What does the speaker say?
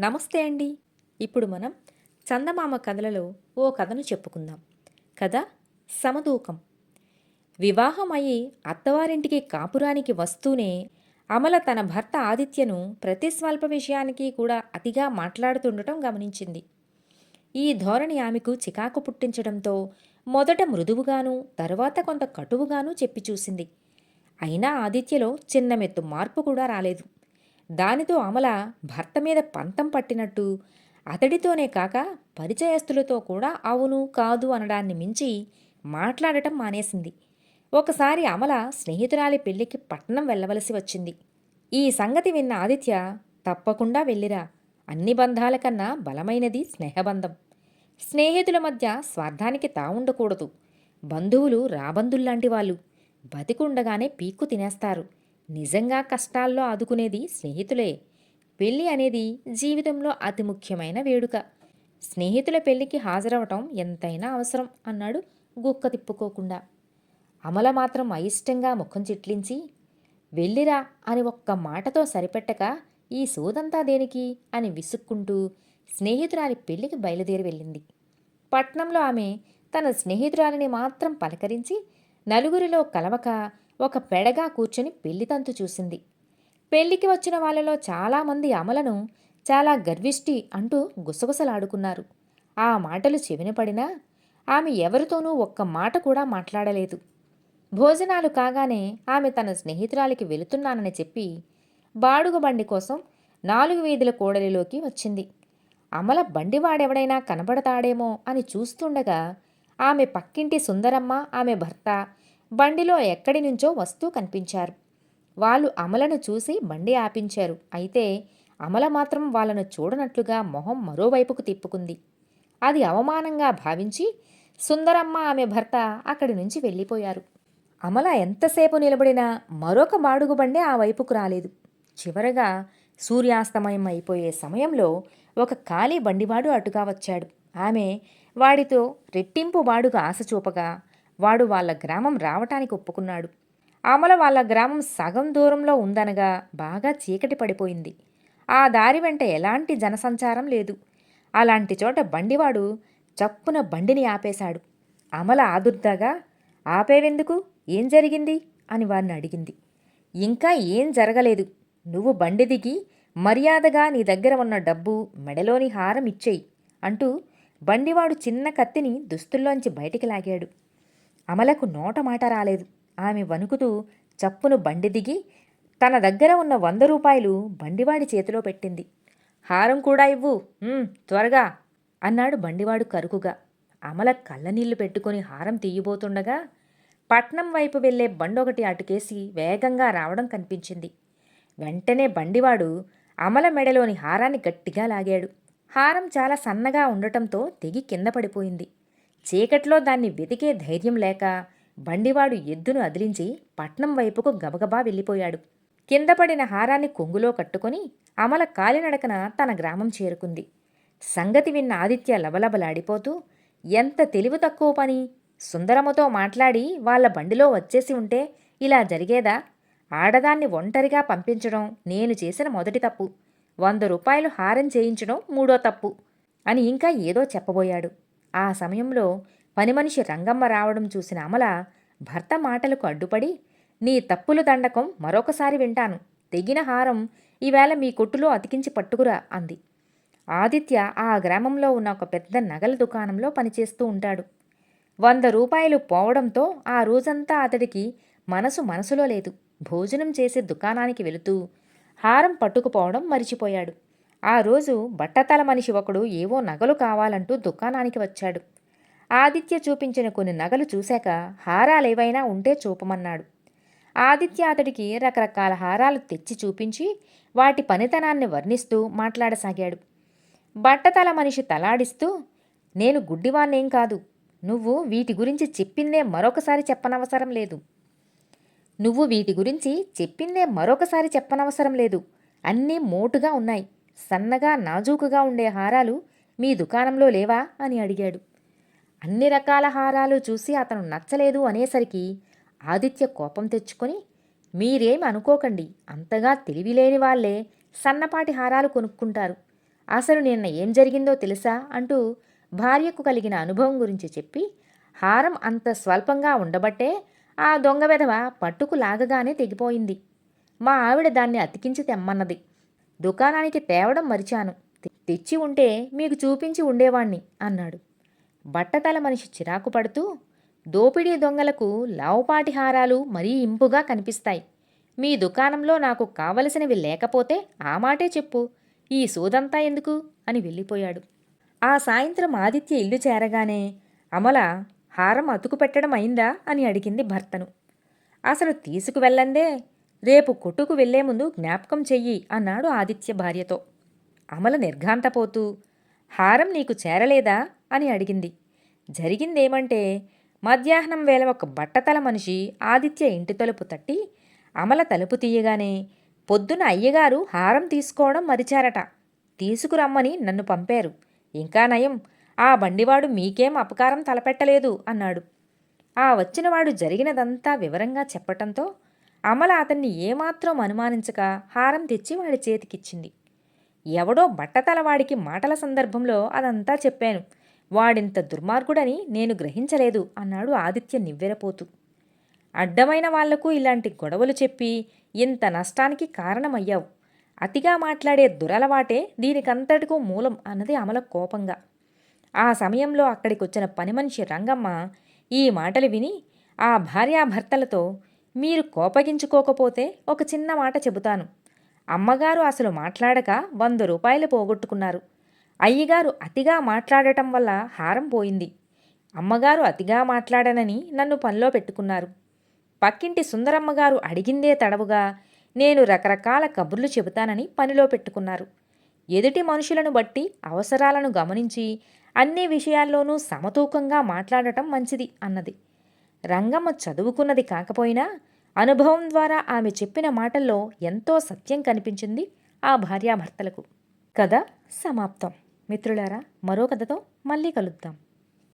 నమస్తే అండి. ఇప్పుడు మనం చందమామ కథలలో ఓ కథను చెప్పుకుందాం. కథ సమదూకం. వివాహం అయి అత్తవారింటికి కాపురానికి వస్తూనే అమల తన భర్త ఆదిత్యను ప్రతి స్వల్ప విషయానికి కూడా అతిగా మాట్లాడుతుండటం గమనించింది. ఈ ధోరణి ఆమెకు చికాకు పుట్టించడంతో మొదట మృదువుగాను తరువాత కొంత కటువుగాను చెప్పి చూసింది. అయినా ఆదిత్యలో చిన్న మెత్తు మార్పు కూడా రాలేదు. దానితో అమల భర్త మీద పంతం పట్టినట్టు. అతడితోనే కాక పరిచయస్తులతో కూడా అవును కాదు అనడాన్ని మించి మాట్లాడటం మానేసింది. ఒకసారి అమల స్నేహితురాలి పెళ్ళికి పట్నం వెళ్ళవలసి వచ్చింది. ఈ సంగతి విన్న ఆదిత్య తప్పకుండా వెళ్ళిరా. అన్ని బంధాల కన్నా బలమైనది స్నేహబంధం. స్నేహితుల మధ్య స్వార్థానికి తావుండకూడదు. బంధువులు రాబంధుల్లాంటి వాళ్ళు. బతికుండగానే పీక్కు తినేస్తారు. నిజంగా కష్టాల్లో ఆదుకునేది స్నేహితులే. పెళ్ళి అనేది జీవితంలో అతి ముఖ్యమైన వేడుక. స్నేహితుల పెళ్ళికి హాజరవటం ఎంతైనా అవసరం అన్నాడు గుక్క తిప్పుకోకుండా. అమల మాత్రం అయిష్టంగా ముఖం చిట్లించి వెళ్ళిరా అని ఒక్క మాటతో సరిపెట్టక ఈ సోదంతా దేనికి అని విసుక్కుంటూ స్నేహితురాలి పెళ్ళికి బయలుదేరి వెళ్ళింది. పట్నంలో ఆమె తన స్నేహితురాలిని మాత్రం పలకరించి నలుగురిలో కలవక ఒక పెడగా కూర్చొని పెళ్ళితంతు చూసింది. పెళ్ళికి వచ్చిన వాళ్ళలో చాలామంది అమలను చాలా గర్విష్టి అంటూ గుసగుసలాడుకున్నారు. ఆ మాటలు చెవినపడినా ఆమె ఎవరితోనూ ఒక్క మాట కూడా మాట్లాడలేదు. భోజనాలు కాగానే ఆమె తన స్నేహితురాలికి వెళుతున్నానని చెప్పి బాడుగ బండి కోసం నాలుగు వీధుల కూడలిలోకి వచ్చింది. అమల బండివాడెవడైనా కనబడతాడేమో అని చూస్తుండగా ఆమె పక్కింటి సుందరమ్మ ఆమె భర్త బండిలో ఎక్కడి నుంచో వస్తూ కనిపించారు. వాళ్ళు అమలను చూసి బండి ఆపించారు. అయితే అమల మాత్రం వాళ్ళను చూడనట్లుగా మొహం మరోవైపుకు తిప్పుకుంది. అది అవమానంగా భావించి సుందరమ్మ ఆమె భర్త అక్కడి నుంచి వెళ్ళిపోయారు. అమల ఎంతసేపు నిలబడినా మరొక బాడుగు బండి ఆ వైపుకు రాలేదు. చివరగా సూర్యాస్తమయం అయిపోయే సమయంలో ఒక ఖాళీ బండివాడు అటుగా వచ్చాడు. ఆమె వాడితో రెట్టింపు బాడుగ ఆశ చూపగా వాడు వాళ్ళ గ్రామం రావటానికి ఒప్పుకున్నాడు. అమల వాళ్ళ గ్రామం సగం దూరంలో ఉందనగా బాగా చీకటి పడిపోయింది. ఆ దారి వెంట ఎలాంటి జనసంచారం లేదు. అలాంటి చోట బండివాడు చప్పున బండిని ఆపేశాడు. అమల ఆదుర్దాగా ఆపేవెందుకు? ఏం జరిగింది? అని వారిని అడిగింది. ఇంకా ఏం జరగలేదు. నువ్వు బండి దిగి మర్యాదగా నీ దగ్గర ఉన్న డబ్బు మెడలోని హారం ఇచ్చేయి అంటూ బండివాడు చిన్న కత్తిని దుస్తుల్లోంచి బయటికి లాగాడు. అమలకు నోట మాట రాలేదు. ఆమె వణుకుతూ చప్పును బండి దిగి తన దగ్గర ఉన్న వంద రూపాయలు బండివాడి చేతిలో పెట్టింది. హారం కూడా ఇవ్వు. త్వరగా అన్నాడు బండివాడు కరుకుగా. అమల కళ్ళనీళ్ళు పెట్టుకుని హారం తీయబోతుండగా పట్నం వైపు వెళ్ళే బండొకటి అటుకేసి వేగంగా రావడం కనిపించింది. వెంటనే బండివాడు అమల మెడలోని హారాన్ని గట్టిగా లాగాడు. హారం చాలా సన్నగా ఉండటంతో తెగి కింద పడిపోయింది. చీకట్లో దాన్ని వెతికే ధైర్యం లేక బండివాడు ఎద్దును అదిలించి పట్నం వైపుకు గబగబా వెళ్ళిపోయాడు. కిందపడిన హారాన్ని కొంగులో కట్టుకొని అమల కాలినడకన తన గ్రామం చేరుకుంది. సంగతి విన్న ఆదిత్య లబలబలాడిపోతూ ఎంత తెలివి తక్కువ పని. సుందరముతో మాట్లాడి వాళ్ళ బండిలో వచ్చేసి ఉంటే ఇలా జరిగేదా? ఆడదాన్ని ఒంటరిగా పంపించడం నేను చేసిన మొదటి తప్పు. వంద రూపాయలు హారం చేయించడం మూడో తప్పు అని ఇంకా ఏదో చెప్పబోయాడు. ఆ సమయంలో పనిమనిషి రంగమ్మ రావడం చూసిన అమల భర్త మాటలకు అడ్డుపడి నీ తప్పుల దండకం మరొకసారి వింటాను. తెగిన హారం ఈవేళ మీ కొట్టులో అతికించి పట్టుకురా అంది. ఆదిత్య ఆ గ్రామంలో ఉన్న ఒక పెద్ద నగల దుకాణంలో పనిచేస్తూ ఉంటాడు. వంద రూపాయలు పోవడంతో ఆ రోజంతా అతడికి మనసు మనసులో లేదు. భోజనం చేసే దుకాణానికి వెళుతూ హారం పట్టుకుపోవడం మరిచిపోయాడు. ఆ రోజు బట్టతల మనిషి ఒకడు ఏవో నగలు కావాలంటూ దుకాణానికి వచ్చాడు. ఆదిత్య చూపించిన కొన్ని నగలు చూశాక హారాలేవైనా ఉంటే చూపమన్నాడు. ఆదిత్య అతడికి రకరకాల హారాలు తెచ్చి చూపించి వాటి పనితనాన్ని వర్ణిస్తూ మాట్లాడసాగాడు. బట్టతల మనిషి తలాడిస్తూ నేను గుడ్డివాణ్ణేం కాదు. నువ్వు వీటి గురించి చెప్పిందే మరొకసారి చెప్పనవసరం లేదు. నువ్వు వీటి గురించి చెప్పిందే మరొకసారి చెప్పనవసరం లేదు. అన్నీ మోటుగా ఉన్నాయి. సన్నగా నాజూకుగా ఉండే హారాలు మీ దుకాణంలో లేవా? అని అడిగాడు. అన్ని రకాల హారాలు చూసి అతను నచ్చలేదు అనేసరికి ఆదిత్య కోపం తెచ్చుకొని మీరేం అనుకోకండి అంతగా తెలివిలేని వాళ్ళే సన్నపాటి హారాలు కొనుక్కుంటారు. అసలు నిన్న ఏం జరిగిందో తెలుసా? అంటూ భార్యకు కలిగిన అనుభవం గురించి చెప్పి హారం అంత స్వల్పంగా ఉండబట్టే ఆ దొంగ వెధవ పట్టుకు లాగగానే తెగిపోయింది. మా ఆవిడ దాన్ని అతికించి తెమ్మన్నది. దుకాణానికి తేవడం మరిచాను. తెచ్చి ఉంటే మీకు చూపించి ఉండేవాణ్ణి అన్నాడు. బట్టతల మనిషి చిరాకు పడుతూ దోపిడీ దొంగలకు లావుపాటి హారాలు మరీ ఇంపుగా కనిపిస్తాయి. మీ దుకాణంలో నాకు కావలసినవి లేకపోతే ఆ మాటే చెప్పు. ఈ సోదంతా ఎందుకు? అని వెళ్ళిపోయాడు. ఆ సాయంత్రం ఆదిత్య ఇల్లు చేరగానే అమల హారం అతుకు పెట్టడం అయిందా? అని అడిగింది భర్తను. అసలు తీసుకువెళ్ళందే రేపు కొట్టుకు వెళ్ళే ముందు జ్ఞాపకం చెయ్యి అన్నాడు ఆదిత్య భార్యతో. అమల నిర్ఘాంతపోతూ హారం నీకు చేరలేదా? అని అడిగింది. జరిగిందేమంటే మధ్యాహ్నం వేళ ఒక బట్టతల మనిషి ఆదిత్య ఇంటి తలుపు తట్టి అమల తలుపు తీయగానే పొద్దున అయ్యగారు హారం తీసుకోవడం మరిచారట. తీసుకురమ్మని నన్ను పంపారు. ఇంకా నయం. ఆ బండివాడు మీకేం అపకారం తలపెట్టలేదు అన్నాడు. ఆ వచ్చినవాడు జరిగినదంతా వివరంగా చెప్పటంతో అమల అతన్ని ఏమాత్రం అనుమానించక హారం తెచ్చి వాడి చేతికిచ్చింది. ఎవడో బట్టతలవాడికి మాటల సందర్భంలో అదంతా చెప్పాను. వాడింత దుర్మార్గుడని నేను గ్రహించలేదు అన్నాడు ఆదిత్య నివ్వెరపోతూ. అడ్డమైన వాళ్ళకు ఇలాంటి గొడవలు చెప్పి ఇంత నష్టానికి కారణమయ్యావు. అతిగా మాట్లాడే దురలవాటే దీనికంతటికూ మూలం అన్నది అమల కోపంగా. ఆ సమయంలో అక్కడికొచ్చిన పని మనిషి రంగమ్మ ఈ మాటలు విని ఆ భార్యాభర్తలతో మీరు కోపగించుకోకపోతే ఒక చిన్న మాట చెబుతాను. అమ్మగారు అసలు మాట్లాడక వంద రూపాయలు పోగొట్టుకున్నారు. అయ్యగారు అతిగా మాట్లాడటం వల్ల హారం పోయింది. అమ్మగారు అతిగా మాట్లాడనని నన్ను పనిలో పెట్టుకున్నారు. పక్కింటి సుందరమ్మగారు అడిగిందే తడవుగా నేను రకరకాల కబుర్లు చెబుతానని పనిలో పెట్టుకున్నారు. ఎదుటి మనుషులను బట్టి అవసరాలను గమనించి అన్ని విషయాల్లోనూ సమతూకంగా మాట్లాడటం మంచిది అన్నది. రంగమ్మ చదువుకున్నది కాకపోయినా అనుభవం ద్వారా ఆమె చెప్పిన మాటల్లో ఎంతో సత్యం కనిపించింది ఆ భార్యాభర్తలకు. కథ సమాప్తం. మిత్రులారా మరో కథతో మళ్ళీ కలుద్దాం.